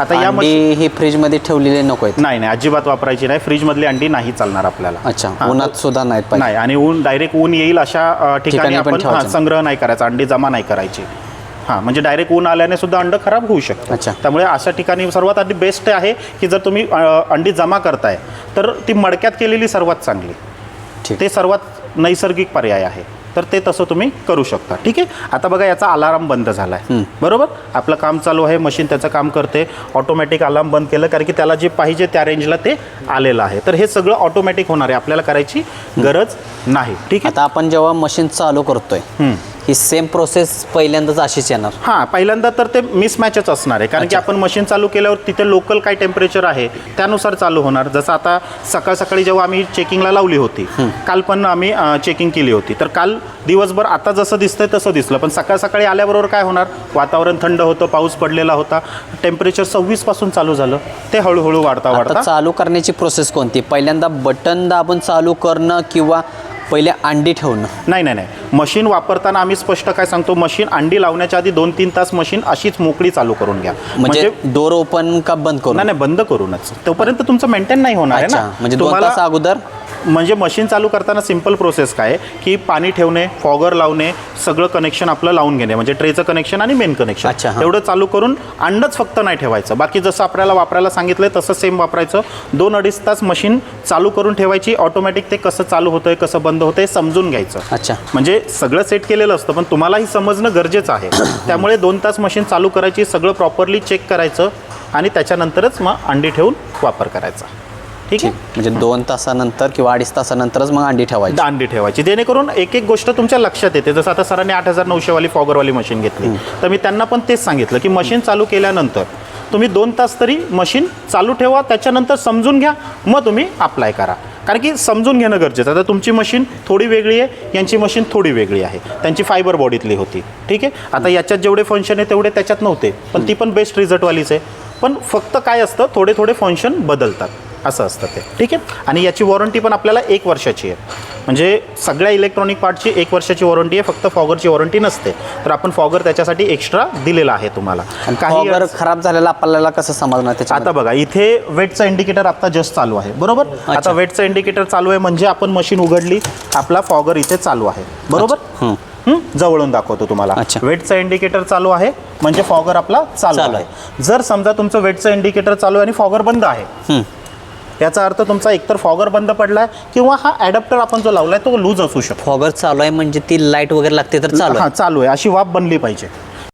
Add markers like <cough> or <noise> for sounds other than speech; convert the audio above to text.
आता या अंडी मशीन ही फ्रीजमध्ये ठेवलेली नको आहेत. नाही नाही अजिबात वापरायची नाही. फ्रीजमधली अंडी नाही चालणार आपल्याला. अच्छा हा, उन्हात सुद्धा नाहीत पाहिजे. नाही आणि ऊन डायरेक्ट ऊन येईल अशा अ, ठिकाणी ठिकाणी पण आपण ठेवायचं. संग्रह नाही करायचा अंडी जमा नाही करायची. हां म्हणजे डायरेक्ट ऊन आल्याने सुद्धा अंड खराब होऊ शकतं. अच्छा. त्यामुळे अशा ठिकाणी सर्वात आधी बेस्ट आहे की जर तुम्ही अ, अंडी जमा करताय तर ती मडक्यात केलेली सर्वात चांगली. ठीक. ते सर्वात नैसर्गिक पर्याय आहे. तर ते तसं तुम्ही करू शकता. ठीक आहे? आता बघा याचा अलाराम बंद झाला आहे बरोबर? आपलं काम चालू आहे मशीन त्याचं काम करते. ऑटोमॅटिक अलार्म बंद केलं कारण की त्याला जे पाहिजे त्या रेंजला ते आलेलं आहे. तर हे सगळं ऑटोमॅटिक होणार आहे. आपल्याला करायची गरज नाही. ठीक आहे? आता आपण जेव्हा मशीन चालू करतोय. ही सेम प्रोसेस पहिल्यांदाच अशीच येणार. हां पहिल्यांदा तर ते मिसमॅचच असणार आहे. कारण की आपण मशीन चालू केल्यावर तिथे लोकल काय टेम्परेचर आहे त्यानुसार चालू होणार. जसं आता सकाळ सकाळी जेव्हा आम्ही चेकिंगला लावली होती काल पण आम्ही चेकिंग केली होती. तर काल दिवसभर आता जसं दिसतंय तसं दिसलं. पण सकाळ सकाळी आल्याबरोबर काय होणार? वातावरण थंड होतं पाऊस पडलेला होता. टेम्परेचर सव्वीसपासून चालू झालं. ते हळूहळू वाढता वाढता चालू करण्याची प्रोसेस कोणती? पहिल्यांदा बटन दाबून चालू करणं किंवा पहिले अंडी ठेवणं? नाही नाही नाही. मशीन वापरताना आम्ही स्पष्ट काय सांगतो मशीन अंडी लावण्याच्या आधी दोन तीन तास मशीन अशीच मोकळी चालू करून घ्या. म्हणजे डोर ओपन का बंद करून? नाही बंद करूनच. तोपर्यंत तुमचं मेंटेन नाही होणार आहे ना? म्हणजे तुम्हाला- अगोदर? म्हणजे मशीन चालू करताना सिंपल प्रोसेस काय की पाणी ठेवणे फॉगर लावणे सगळं कनेक्शन आपलं लावून घेणे म्हणजे ट्रेचं कनेक्शन आणि मेन कनेक्शन. एवढं चालू करून अंडच फक्त नाही ठेवायचं. बाकी जसं आपल्याला वापरायला सांगितलंय तसं सेम वापरायचं. दोन अडीच तास मशीन चालू करून ठेवायची ऑटोमॅटिक ते कसं चालू होतंय कसं बंद होतंय समजून घ्यायचं. अच्छा. म्हणजे सगळं सेट केलेलं असतं पण तुम्हालाही समजणं गरजेचं आहे. <coughs> त्यामुळे दोन तास मशीन चालू करायची सगळं प्रॉपरली चेक करायचं आणि त्याच्यानंतरच मग अंडी ठेवून वापर करायचा. ठीक आहे? म्हणजे दोन तासानंतर किंवा अडीच तासानंतरच मग अंडी ठेवायची. अंडी ठेवायची. जेणेकरून एक एक गोष्ट तुमच्या लक्षात येते. जसं आता सरांनी आठ हजार नऊशेवाली फॉगरवाली मशीन घेतली. तर मी त्यांना पण तेच सांगितलं की मशीन चालू केल्यानंतर तुम्ही दोन तास तरी मशीन चालू ठेवा त्याच्यानंतर समजून घ्या मग तुम्ही अप्लाय करा. कारण की समजून घेणं गरजेचं आता तुमची मशीन थोडी वेगळी आहे यांची मशीन थोडी वेगळी आहे. त्यांची फायबर बॉडीतली होती. ठीक आहे? आता याच्यात जेवढे फंक्शन आहे तेवढे त्याच्यात नव्हते. पण ती पण बेस्ट रिझल्टवालीच आहे. पण फक्त काय असतं थोडे थोडे फंक्शन बदलतात. असं असतं ते. ठीक आहे? आणि याची वॉरंटी पण आपल्याला एक वर्षाची आहे. म्हणजे सगळ्या इलेक्ट्रॉनिक पार्टची एक वर्षाची वॉरंटी आहे फक्त फॉगरची वॉरंटी नसते. तर आपण फॉगर त्याच्यासाठी एक्स्ट्रा दिलेला आहे तुम्हाला. काही खराब झालेला आपल्याला कसं समजणार त्याच्या आता बघा इथे वेटचं इंडिकेटर आता जस्ट चालू आहे बरोबर? आता वेटचं इंडिकेटर चालू आहे म्हणजे आपण मशीन उघडली आपला फॉगर इथे चालू आहे बरोबर? जवळून दाखवतो तुम्हाला. वेटचं इंडिकेटर चालू आहे म्हणजे फॉगर आपला चालू आहे. जर समजा तुमचं वेटचं इंडिकेटर चालू आहे आणि फॉगर बंद आहे. याचा अर्थ तुमचा एकतर फॉगर बंद पडलाय किंवा हा ॲडॅप्टर आपण जो लावलाय तो लूज असू शकतो. फॉगर चालू आहे म्हणजे ती लाइट वगैरे लागते तर चालू हा आहे चालू आहे. अशी वाफ बनली पाहिजे.